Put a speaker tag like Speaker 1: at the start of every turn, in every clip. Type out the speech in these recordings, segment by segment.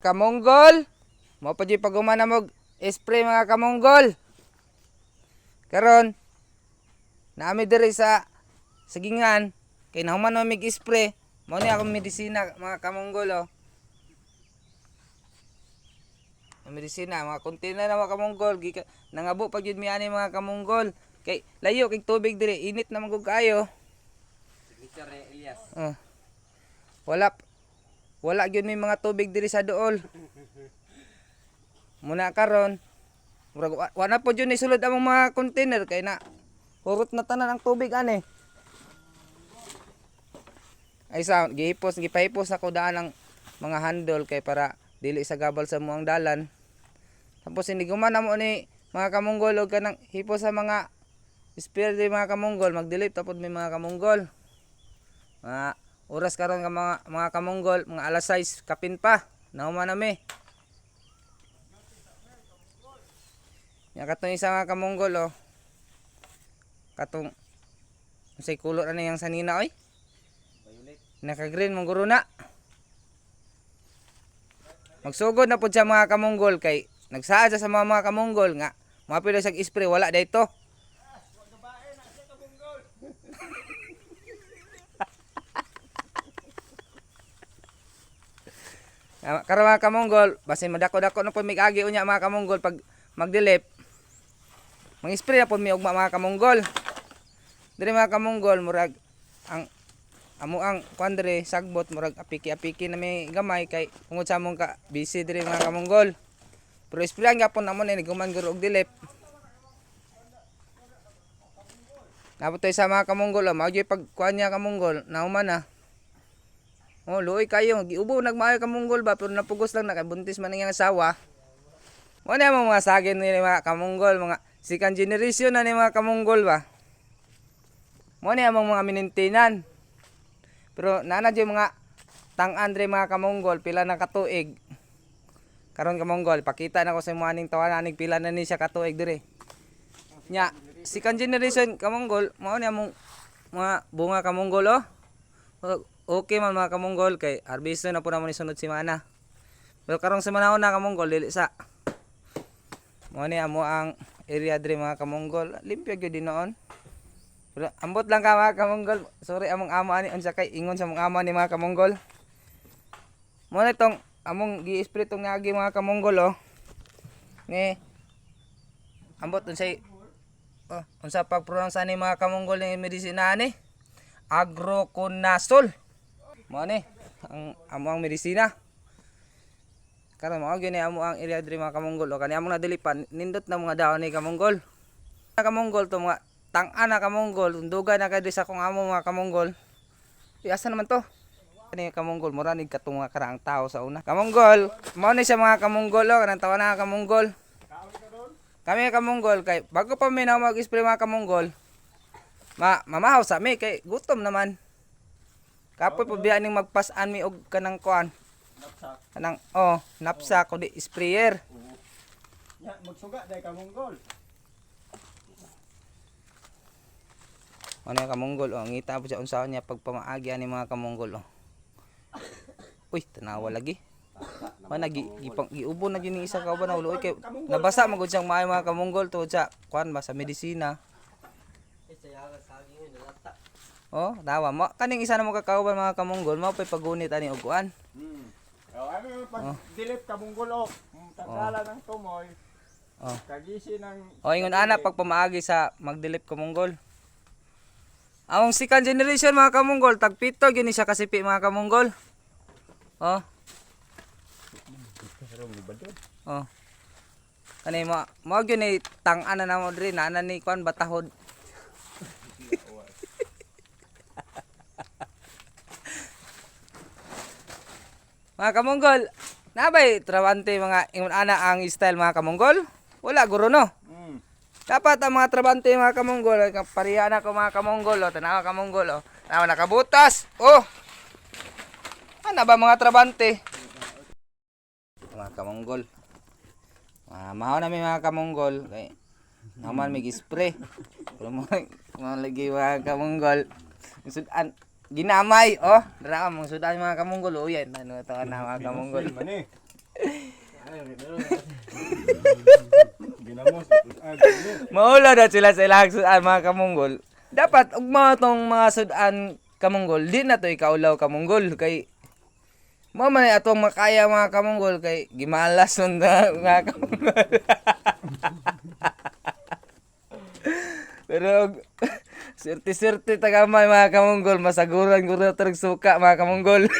Speaker 1: Kamonggol, mo pa pag umana mo spray mga kamonggol. Karon, naami diri sa sagingan kay nahuman mo mig spray, mo ni akong medisina mga kamonggol oh. Ang medisina mga kontina na mga kamonggol, gika nangabo pag yun mi ani mga kamonggol. Kay layo kay tubig diri, init na magug kayo.
Speaker 2: Signature Elias.
Speaker 1: Oh. Wala wala gyud may mga tubig diri sa duol. Muna karon murag wa- wala po gyud ni sulod among mga container kay na hurot na tanan ang tubig ani. Ay sa gihipos gipahipos ako daan ang mga handle kay para dili sa gabal sa muang dalan. Tapos hindi guman mo ni mga kamunggol og kanang hipos sa mga di mga kamunggol magdilip tapos may mga kamunggol. Mga oras karon ka mga mga kamonggol, mga alas 6 kapin pa. Nauma na. Yan katong isa mga kamonggol oh. Katong say kulot na yang sanina oy. Naka-green mong guro na. Magsugod na pud sa mga kamonggol kay nagsaad sa mga mga kamonggol nga mapilo sa spray wala dayto. Karon mga kamonggol, basin madako-dako na po may agi unya mga kamonggol pag magdilip. Mang spray na po mi ugma mga kamonggol. Diri mga kamonggol murag ang amo ang kuan diri sagbot murag apiki-apiki na may gamay kay tungod sa among ka busy diri mga kamonggol. Pero isprayan gyapon namo ni guman guro og dilip. Naputoy sa mga kamonggol, oh, mao pag kuan niya kamonggol, nauman na. Oh, luoy kayo, giubo nagmaayo kamonggol ba pero napugos lang na kay buntis man ang asawa. Mo na mo mga sagin ni mga kamonggol, mga second generation na ni mga kamonggol ba. Mo na among mga minintinan. Pero nana dyan mga tang andre mga kamonggol pila na katuig. Karon kamonggol, pakita na ko sa mga aning tawanan aning pila na ni siya katuig dire. Nya, second generation kamonggol, mao ni among mga bunga kamonggol oh. Okay man mga kamonggol kay harvest na po naman isunod si mana. Pero karong sa manahon na kamonggol dili sa Mo ni amo ang area dire mga kamonggol. Limpyo gyud din noon. Pero ambot lang ka mga kamonggol. Sorry among amo ani unsa kay ingon sa among amo ni mga kamonggol. Mo na itong among gi-spray tong ngagi mga kamonggol oh. Ni ambot unsay oh, unsa pag pronounce ani mga kamonggol ni medisina ani? Agroconazole. Mo ang amo ang medisina. Karon mao gyud ni amo ang area diri mga kamonggol o kani among nadilipan nindot na mga daon ni kamonggol. Mga kamonggol to mga tang-ana kamonggol, undugan na kay sa kung amo mga kamonggol. Asa naman to? Kani kamonggol mura ni katong mga karaang tao sa una. Kamonggol, mao ni sa mga kamonggol o kanang tawa na kamonggol. Kami kamonggol kay bago pa mi na mag-spray mga kamonggol. Ma mamahaw sa mi kay gutom naman. Kapoy po biya ning magpasan mi og kanang kuan.
Speaker 3: Napsak.
Speaker 1: Kanang oh, napsa ko di sprayer.
Speaker 3: Ya, magsuga dahil ka monggol.
Speaker 1: Ano yung kamonggol oh, ngita po siya unsaon niya pag pamaagi ani mga kamonggol oh. Uy, tanawa lagi. Man gi gipang giubo na gyud ni isa ka ba na ulo kay nabasa magud siyang maayo mga kamonggol to sa kuan ba sa medisina. Oh, tawa mo. Kaning isa na mo kakauban mga kamonggol, mao pay pagunit ani og kuan.
Speaker 3: Hmm. Oh, ano yung pag dilip ka monggol oh. Mm, Tagkala ng tumoy.
Speaker 1: Oh.
Speaker 3: Kagisi ng
Speaker 1: O ingon ana pag pamaagi sa magdilip kamonggol. Ang second generation mga kamonggol, tagpito gyud ni siya kasipi mga kamonggol. Oh. Oh. Kani mo mo gyud ni tang-ana na mo diri nana ni kwan batahod. Mga kamonggol, nabay trabante mga ingon ana ang style mga kamonggol? Wala guro no.
Speaker 3: mm.
Speaker 1: Dapat ang mga trabante mga kamonggol, pariha na ko mga kamonggol, oh, tanawa kamonggol, oh. Tanawa nakabutas, oh. Ano ba mga trabante? Mga kamonggol. Ah, mahaw na may mga kamonggol, kay naman may spray. Pero mo mo lagi mga kamonggol. Sudan ginamay, oh. Dara mo sudan mga kamonggol, oh yan. Ano to na mga.
Speaker 3: Mani. Ginamos. Ah, dilit.
Speaker 1: Maula na sila sa ilang sudan mga kamunggol. Dapat ugma tong mga sudan kamunggol, di na to ikaulaw kamunggol kay mo man atong makaya mga kamunggol kay gimalas nun na mga kamunggol. Pero sirti-sirti tagamay mga kamunggol, masaguran ko na tarag suka mga kamunggol.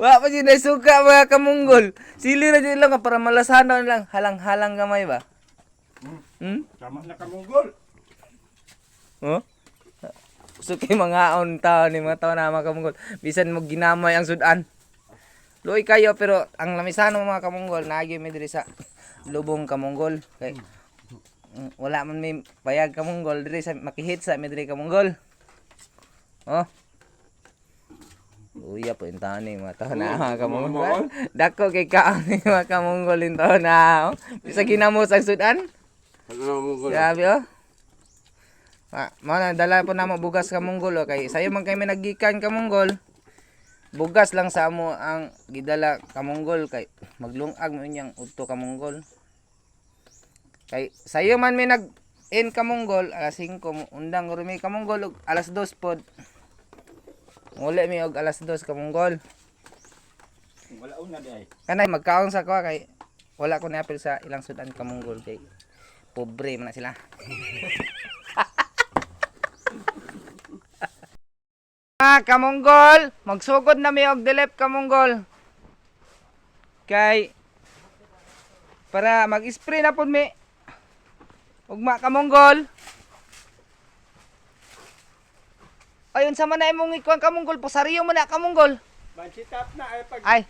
Speaker 1: Wa pa dyan suka mga kamunggol. Sili na dyan lang para malasanan lang. Halang-halang gamay ba? Hmm?
Speaker 3: Sama na kamunggol.
Speaker 1: Oh? Suki mga on tao ni mga tao na mga kamunggol. Bisan mo ginamay ang sudan. Luoy kayo pero ang lamisano mga kamunggol nagi mi diri sa lubong kamunggol. Kay mm, wala man may payag kamunggol diri sa makihit sa mi diri kamunggol. Oh. Uya po yung taon ni mga tao na mga kamunggol. Dako kay kaon ni mga kamunggol yung taon na. Oh. Bisa ginamos ang sudan. Grabe oh. Ah, mana dala po na mo bugas ka monggol oh, kay sayo man kay may naggikan ka monggol. Bugas lang sa amo ang gidala ka monggol kay maglungag mo inyang udto ka monggol. Kay sayo man may nag in ka monggol alas 5 mo- undang rumi ka monggol ug alas 2 pod. Uli mi og alas 2 ka monggol.
Speaker 3: Wala una di ay.
Speaker 1: Kanay magkaon sa ko kay wala ko na sa ilang sudan ka monggol kay pobre man na sila. Mga kamonggol, magsugod na mi og dilip kamonggol. Kay para mag-spray na pud mi. Ugma kamonggol. Ayun sa man imong ikuan kamonggol, pasariyo mo na kamonggol.
Speaker 3: Bansitap na ay pag
Speaker 1: Ay,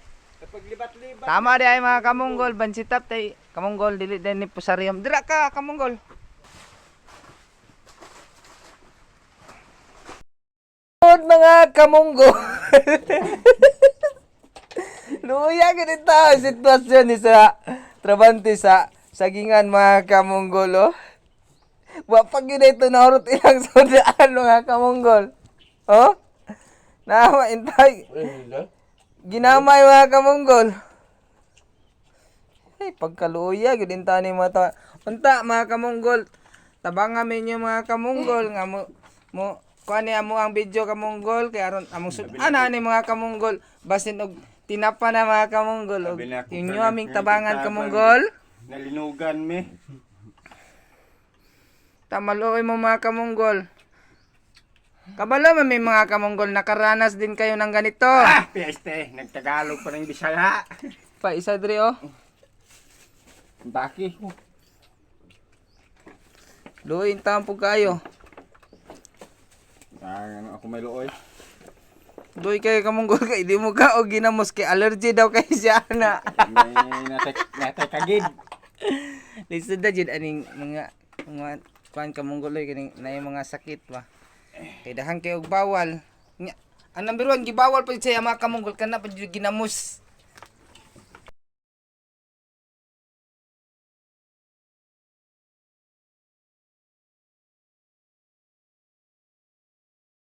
Speaker 3: paglibat-libat.
Speaker 1: tama di ay mga kamonggol, bansitap tay kamonggol dili din ni pusariyom. Dira ka kamonggol. Good mga kamonggol. Luya ganito ang sitwasyon ni sa trabante sa sagingan mga kamonggol oh. Wa pa gyud ito nahurot ilang sudaan mga kamonggol. Oh? Nawa intay. Ginamay mga kamonggol. Ay, pagkaluya, gudin ta ni mga ta- Unta, mga kamonggol. Tabangan mi niyo mga kamonggol nga mo mo kuan ni amo ang video kamonggol kay aron among sud ana ni mga kamonggol basin og tinapa na mga kamonggol og
Speaker 3: na
Speaker 1: inyo
Speaker 3: tanan,
Speaker 1: aming tabangan
Speaker 3: tabang.
Speaker 1: kamonggol.
Speaker 3: Nalinugan mi.
Speaker 1: Tamaluoy mo mga kamonggol. Kabalo man may mga kamonggol nakaranas din kayo ng ganito.
Speaker 3: Ah, peste, nagtagalog pa ng Bisaya.
Speaker 1: Pa isa diri oh.
Speaker 3: Baki.
Speaker 1: Luoy tampo kayo.
Speaker 3: Ah, ano ako may looy.
Speaker 1: Doy kayo kamonggol kay di mo ka o ginamos kay allergy daw kay siya na.
Speaker 3: Natay natay kagid.
Speaker 1: Lisod na jud aning mga mga kuan kamonggol oy kining na mga sakit ba. Kay dahan kay og bawal. Ang number one gibawal pa sa mga kamonggol kana pa ginamos.